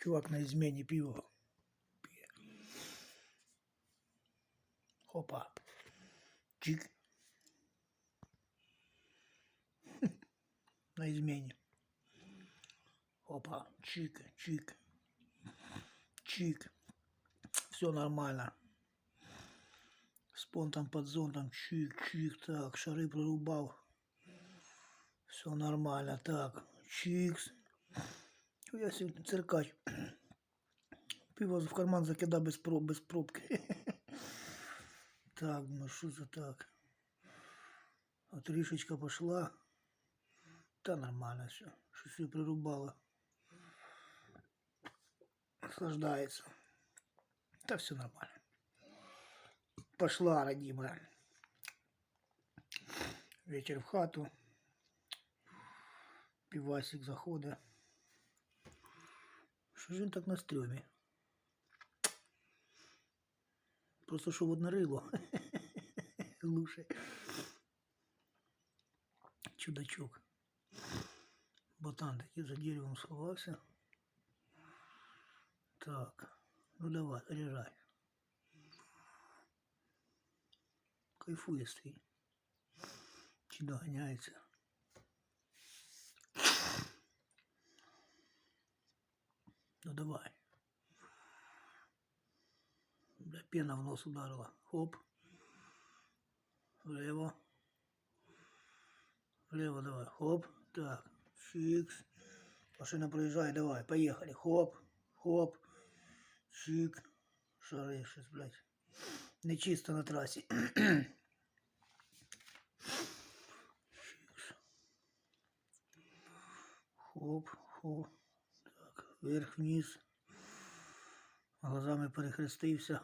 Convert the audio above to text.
Чувак на измене пиво. Опа. Чик. На измене. Опа. Чик, чик. Чик. Все нормально. С понтом под зонтом. Чик, чик. Так, шары прорубал. Все нормально. Так, чикс. Я сьогодні циркач. Пиво в карман закидав без, проб, без пробки. Так, ну що за так? От рішечка пошла. Та нормально все. Щось її прирубало. Наслаждається. Та все нормально. Пошла, родимая. Вечер в хату. Пивасик заходить. Що ж він так на стрьомі? Просто що одне рило. Глуше. Чудачок. Ботан такий за деревом сховався. Так. Ну давай, заряжай. Кайфує свій. Чи доганяється. Ну давай. Бля, пена в нос ударила. Хоп. Влево. Влево давай. Хоп. Так. Чикс. Машина проезжает. Давай. Поехали. Хоп. Хоп. Чик. Шары щось, блядь. Не чисто на трассе. Хоп. Хоп. Вверх-вниз. Глазами перехрестився.